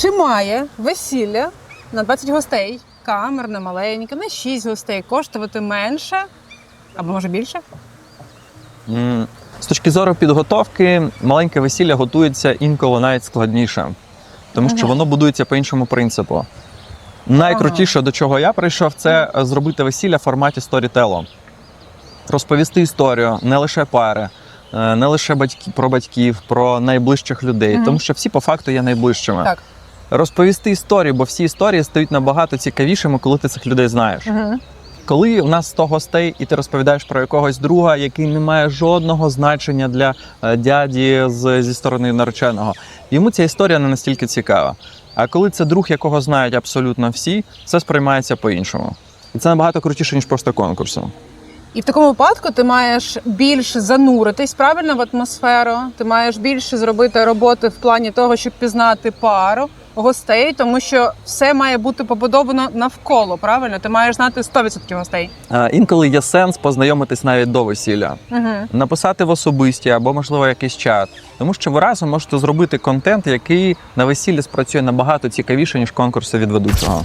Чи має весілля на 20 гостей, камерне, маленьке, на 6 гостей коштувати менше або може більше? М, З точки зору підготовки, маленьке весілля готується інколи навіть складніше, тому що Ага. воно будується по іншому принципу. Найкрутіше, до чого я прийшов, це е, зробити весілля в форматі сторітело. Розповісти історію не лише пари, е, не лише батьки, про батьків, про найближчих людей, Мгм. тому що всі по факту є найближчими. Так. Розповісти історію, бо всі історії стають набагато цікавішими, коли ти цих людей знаєш. Угу. Коли у нас 100 гостей, і ти розповідаєш про якогось друга, який не має жодного значення для е, дяді з, зі сторони нареченого, йому ця історія не настільки цікава. А коли це друг, якого знають абсолютно всі, це сприймається по-іншому. І це набагато крутіше, ніж просто конкурсу. І в такому випадку ти маєш більше зануритись правильно в атмосферу. Ти маєш більше зробити роботи в плані того, щоб пізнати пару гостей, тому що все має бути побудовано навколо. Правильно, ти маєш знати 100% гостей. Е, Інколи є сенс познайомитись навіть до весілля. Угу. написати в особисті або, можливо, якийсь чат. Тому що ви разом можете зробити контент, який на весіллі спрацює набагато цікавіше, ніж конкурси від ведучого.